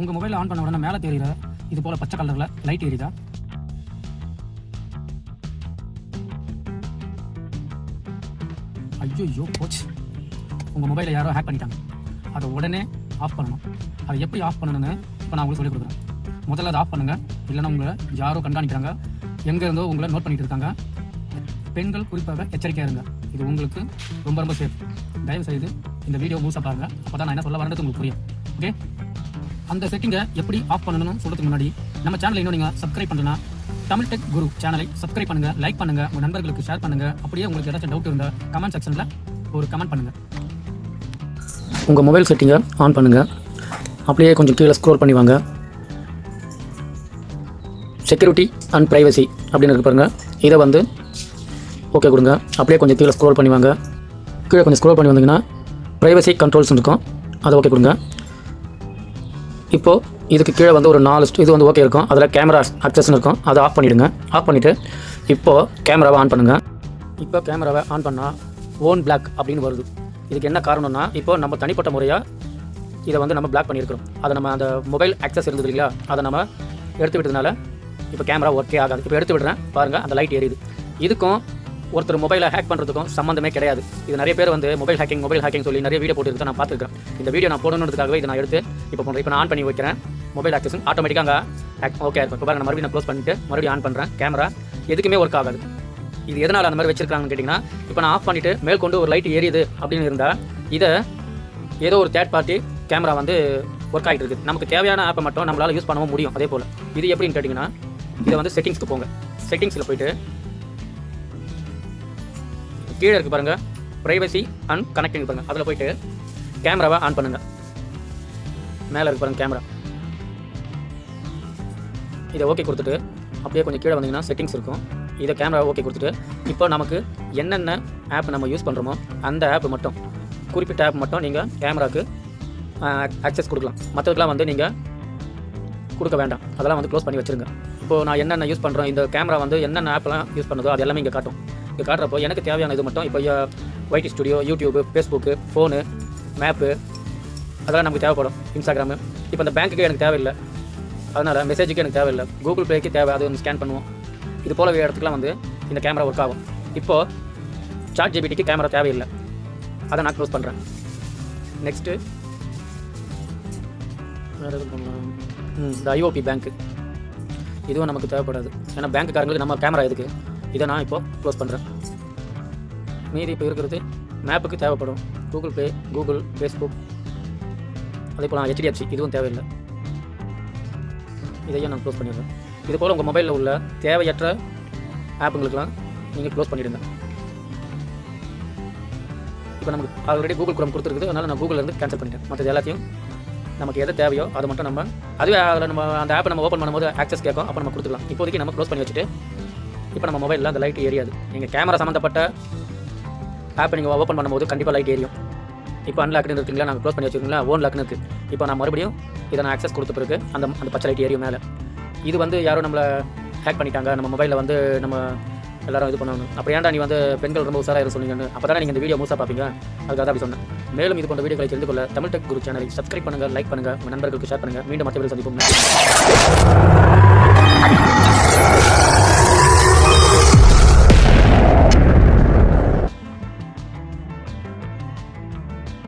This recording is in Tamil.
உங்கள் மொபைல் ஆன் பண்ண உடனே மேலே தெரியுற இது போல் பச்சை கலரில் லைட் எரியுதா ஐயோ போச்சு. உங்கள் மொபைலை யாரோ ஹேக் பண்ணிட்டாங்க. அதை உடனே ஆஃப் பண்ணணும். அதை எப்படி ஆஃப் பண்ணணும்னு இப்போ நான் உங்களுக்கு சொல்லிக் கொடுக்குறேன். முதல்ல அதை ஆஃப் பண்ணுங்கள் இல்லைன்னா உங்களை யாரோ கண்காணிக்கிறாங்க. எங்கே இருந்தோ உங்களை நோட் பண்ணிட்டு இருக்காங்க. பெண்கள் குறிப்பாக எச்சரிக்கையாக இருங்க. இது உங்களுக்கு ரொம்ப ரொம்ப சேஃப் தயவு செய்து இந்த வீடியோ முழுசாக பாருங்கள் அப்போ தான் நான் என்ன சொல்ல வரேன்றது உங்களுக்கு புரியும். ஓகே அந்த செட்டிங்கை எப்படி ஆஃப் பண்ணணும்னு சொல்கிறதுக்கு முன்னாடி நம்ம சேனலை இன்னும் நீங்கள் சப்ஸ்கிரைப் பண்ணலனா தமிழ் டெக் குரு சேனலை சப்ஸ்கிரைப் பண்ணுங்க லைக் பண்ணுங்க உங்க நண்பர்களுக்கு ஷேர் பண்ணுங்க. அப்படியே உங்களுக்கு ஏதாச்சும் டவுட் இருந்தால் கமெண்ட் செக்ஷனில் ஒரு கமெண்ட் பண்ணுங்க. உங்கள் மொபைல் செட்டிங்கை ஆன் பண்ணுங்க. அப்படியே கொஞ்சம் கீழே ஸ்க்ரோல் பண்ணி வாங்க. செக்யூரிட்டி அண்ட் ப்ரைவசி அப்படின்னு இருக்கு பாருங்க. இதை வந்து ஓகே கொடுங்க. அப்படியே கொஞ்சம் கீழே ஸ்க்ரோல் பண்ணி வாங்க. கீழே கொஞ்சம் ஸ்க்ரோல் பண்ணி வந்தீங்கன்னா ப்ரைவசி கண்ட்ரோல்ஸ் இருக்கும். அதை ஓகே கொடுங்க. இப்போது இதுக்கு கீழே வந்து ஒரு நாலு இது வந்து ஓகே இருக்கும். அதில் கேமரா அக்சஸ்னு இருக்கும். அதை ஆஃப் பண்ணிவிடுங்க ஆஃப் பண்ணிவிட்டு இப்போது கேமராவை ஆன் பண்ணுங்கள் இப்போ கேமராவை ஆன் பண்ணால் ஓன் பிளாக் அப்படின்னு வருது. இதுக்கு என்ன காரணம்னா இப்போ நம்ம தனிப்பட்ட முறையாக இதை வந்து நம்ம பிளாக் பண்ணியிருக்கிறோம். அதை நம்ம அந்த மொபைல் ஆக்சஸ் இருந்தது இல்லையா அதை நம்ம எடுத்து விட்டதுனால இப்போ கேமரா ஒர்க்கே ஆகாது. இப்போ எடுத்து விடுறேன். பாருங்கள் அந்த லைட் எரியுது இதுக்கும் ஒருத்தர் மொபைலை ஹேக் பண்ணுறதுக்கும் சம்மந்தமே கிடையாது. இது நிறைய பேர் வந்து மொபைல் ஹேக்கிங் மொபைல் ஹேக்கிங் சொல்லி நிறைய வீடியோ போட்டுருக்கேன் நான் பார்த்துருக்கேன். இந்த வீடியோ நான் போடணுன்றதுக்காகவே இதை நான் எடுத்து இப்போ பண்ணுறேன் இப்போ நான் ஆன் பண்ணி வைக்கிறேன். மொபைல் ஆக்சஸ் ஆட்டோமேட்டிக்காக ஓகே இருக்கும் இப்போ பாருங்க நான் மறுபடியும் நான் க்ளோஸ் பண்ணிட்டு மறுபடியும் ஆன் பண்ணுறேன் கேமரா எதுக்குமே ஒர்க் ஆகாது. இது எதனால் அந்த மாதிரி வச்சிருக்காங்கன்னு கேட்டிங்கன்னா இப்போ நான் ஆஃப் பண்ணிவிட்டு மேல் கொண்டு ஒரு லைட் எரியுது அப்படின்னு இருந்தால் இதை ஏதோ ஒரு தேர்ட் பார்ட்டி கேமரா வந்து ஒர்க் ஆகிட்டு இருக்குது நமக்கு தேவையான ஆப்பை மட்டும் நம்மளால் யூஸ் பண்ணவும் முடியும். அதே போல். இது எப்படின்னு கேட்டிங்கன்னா இதை வந்து செட்டிங்ஸ்க்கு போங்க. செட்டிங்ஸில் போயிட்டு கீழே இருக்கு பாருங்க. ப்ரைவசி அண்ட் கனெக்டிங் பாருங்க. அதில் போயிட்டு கேமராவை ஆன் பண்ணுங்க. மேலே இருக்கு பாருங்க கேமரா. இதை ஓகே கொடுத்துட்டு அப்படியே கொஞ்சம் கீழே வந்தீங்கன்னா செட்டிங்ஸ் இருக்கும். இதை கேமரா ஓகே கொடுத்துட்டு இப்போ நமக்கு என்னென்ன ஆப் நம்ம யூஸ் பண்ணுறோமோ அந்த ஆப் மட்டும் குறிப்பிட்ட ஆப் மட்டும் நீங்கள் கேமராவுக்கு ஆக்சஸ் கொடுக்கலாம். மற்றதுக்கெலாம் வந்து நீங்கள் கொடுக்க வேண்டாம். அதெல்லாம் வந்து க்ளோஸ் பண்ணி வச்சிருங்க. இப்போது நான் என்னென்ன யூஸ் பண்ணுறோம் இந்த கேமரா வந்து என்னென்ன ஆப்லாம் யூஸ் பண்ணுதோ அது எல்லாமே இங்கே காட்டும். இங்கே காட்டுறப்போ எனக்கு தேவையான இது மட்டும். இப்போ YT studio YouTube Facebook phone map அதெல்லாம் நமக்கு தேவைப்படும். இன்ஸ்டாகிராமு இப்போ இந்த பேங்க்குக்கு எனக்கு தேவையில்லை. அதனால் மெசேஜுக்கு எனக்கு தேவையில்லை. கூகுள் பேக்கு தேவை அது ஒன்று ஸ்கேன் பண்ணுவோம். இது போல இடத்துக்குலாம் வந்து இந்த கேமரா ஒர்க் ஆகும். இப்போது சாட் ஜிபிடிக்கு கேமரா தேவையில்லை. அதை நான் க்ளோஸ் பண்ணுறேன் நெக்ஸ்ட்டு வேறு எதுவும் பண்ணலாம். இந்த ஐஓபி பேங்க்கு இதுவும் நமக்கு தேவைப்படாது. ஏன்னா பேங்க்குக்காரங்களுக்கு நம்ம கேமரா எதுக்கு? இதை நான் இப்போ க்ளோஸ் பண்ணுறேன் மீதி இப்போ இருக்கிறது மேப்புக்கு தேவைப்படும். கூகுள் பே கூகுள் ஃபேஸ்புக் அதே போல் ஹெச்டிஎஃப்சி இதுவும் தேவையில்லை. இதையும் நான் க்ளோஸ் பண்ணிடுறேன். இது போல் உங்கள் மொபைலில் உள்ள தேவையற்ற ஆப்புங்களுக்கெல்லாம் நீங்கள் க்ளோஸ் பண்ணிடுங்க. இப்போ நமக்கு ஆல்ரெடி கூகுள் குரம் கொடுத்துருக்குது. அதனால் நான் கூகுளில் இருந்து கேன்சல் பண்ணிட்டேன். மற்றது எல்லாத்தையும் நமக்கு எது தேவையோ அதை மட்டும் நம்ம அதுவே அதில் நம்ம அந்த ஆப்பை நம்ம ஓப்பன் பண்ணும்போது ஆக்சஸ் கேட்கும். அப்போ நம்ம கொடுத்துக்கலாம். இப்போதைக்கு நம்ம க்ளோஸ் பண்ணி வச்சுட்டு இப்போ நம்ம மொபைலில் அந்த லைட் ஏரியாது நீங்கள் கேமரா சம்மந்தப்பட்ட ஆப்பை நீங்கள் ஓப்பன் பண்ணும்போது கண்டிப்பாக லைட் ஏரியும் இப்போ அன்லாக்னு இருக்குங்களா? நாங்கள் க்ளோஸ் பண்ணி வச்சுருக்கீங்களா ஓன் லாக்னு இருக்குது இப்போ நான் மறுபடியும் இதை நான் ஆக்சஸ் கொடுத்த பிறகு அந்த அந்த பச்சை லைட் ஏரியும் மேலே. இது வந்து யாரும் நம்மளை ஹேக் பண்ணிட்டாங்க. நம்ம மொபைலில் வந்து நம்ம எல்லாரும் இது பண்ணணும். அப்படி ஏன்டா நீ வந்து பெண்கள் ரொம்ப உசாராக சொன்னீங்கன்னு? அப்போ தானே நீங்கள் இந்த வீடியோ முழுசாக பார்ப்பீங்க அதுக்காக தான் அப்படி சொன்னேன். மேலும் இது போன்ற வீடியோக்களை தெரிந்து கொள்ள தமிழ் டெக் குரு சேனலை சப்ஸ்கிரைப் பண்ணுங்கள் லைக் பண்ணுங்கள் உங்கள் நண்பர்களுக்கு ஷேர் பண்ணுங்கள் மீண்டும் மற்ற வீடியோ சந்திப்போம்.